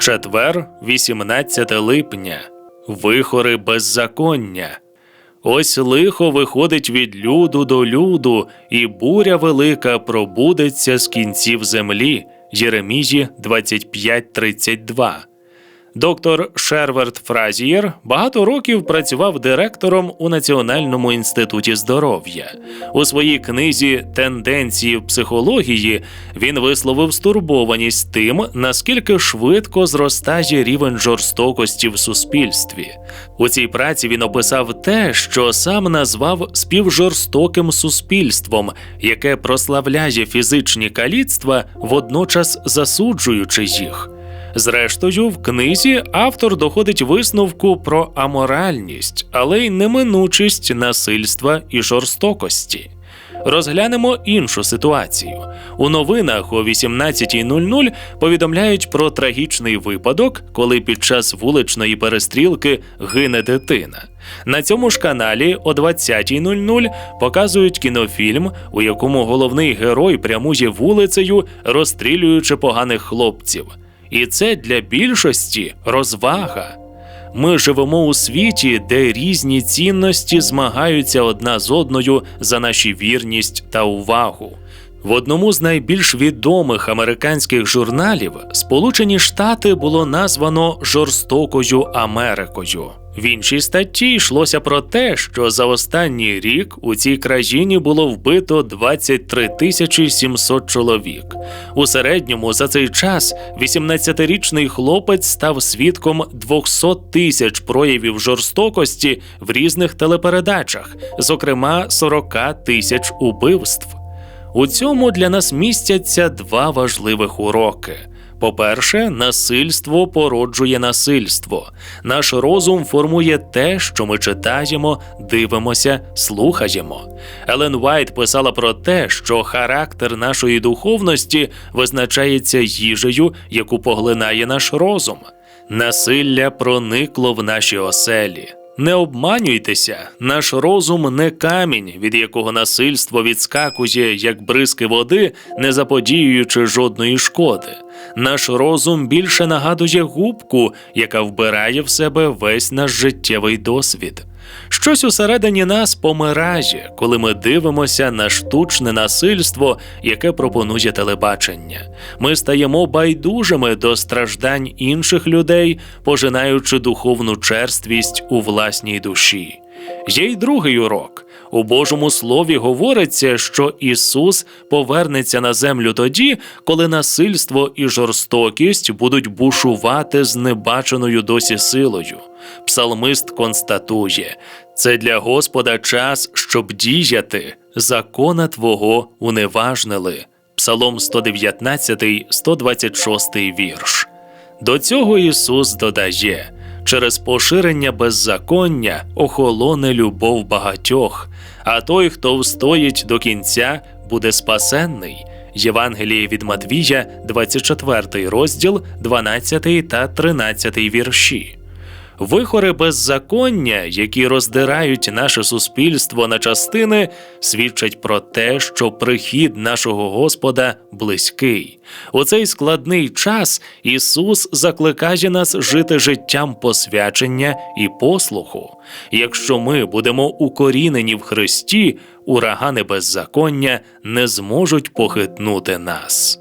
Четвер, 18 липня. Вихори беззаконня. Ось лихо виходить від люду до люду, і буря велика пробудеться з кінців землі. Єремії 25.32. Доктор Шерверт Фразієр багато років працював директором у Національному інституті здоров'я. У своїй книзі Тенденції психології він висловив стурбованість тим, наскільки швидко зростає рівень жорстокості в суспільстві. У цій праці він описав те, що сам назвав співжорстоким суспільством, яке прославляє фізичні каліцтва, водночас засуджуючи їх. Зрештою, в книзі автор доходить висновку про аморальність, але й неминучість насильства і жорстокості. Розглянемо іншу ситуацію. У новинах о 18.00 повідомляють про трагічний випадок, коли під час вуличної перестрілки гине дитина. На цьому ж каналі о 20.00 показують кінофільм, у якому головний герой прямує вулицею, розстрілюючи поганих хлопців. І це для більшості розвага. Ми живемо у світі, де різні цінності змагаються одна з одною за наші вірність та увагу. В одному з найбільш відомих американських журналів Сполучені Штати було названо жорстокою Америкою. В іншій статті йшлося про те, що за останній рік у цій країні було вбито 23 тисячі 700 чоловік. У середньому за цей час 18-річний хлопець став свідком 200 тисяч проявів жорстокості в різних телепередачах, зокрема 40 тисяч убивств. У цьому для нас містяться два важливих уроки. По-перше, насильство породжує насильство. Наш розум формує те, що ми читаємо, дивимося, слухаємо. Елен Вайт писала про те, що характер нашої духовності визначається їжею, яку поглинає наш розум. Насилля проникло в наші оселі. Не обманюйтеся, наш розум не камінь, від якого насильство відскакує, як бризки води, не заподіюючи жодної шкоди. Наш розум більше нагадує губку, яка вбирає в себе весь наш життєвий досвід. Щось усередині нас помирає, коли ми дивимося на штучне насильство, яке пропонує телебачення. Ми стаємо байдужими до страждань інших людей, пожинаючи духовну черствість у власній душі. Є й другий урок. У Божому Слові говориться, що Ісус повернеться на землю тоді, коли насильство і жорстокість будуть бушувати з небаченою досі силою. Псалмист констатує: це для Господа час, щоб діяти, закона Твого уневажнили. Псалом 119, 126 вірш. До цього Ісус додає. Через поширення беззаконня охолоне любов багатьох, а той, хто встоїть до кінця, буде спасенний. Євангеліє від Матвія, 24 розділ, 12 та 13 вірші. Вихори беззаконня, які роздирають наше суспільство на частини, свідчать про те, що прихід нашого Господа близький. У цей складний час Ісус закликає нас жити життям посвячення і послуху. Якщо ми будемо укорінені в Христі, урагани беззаконня не зможуть похитнути нас.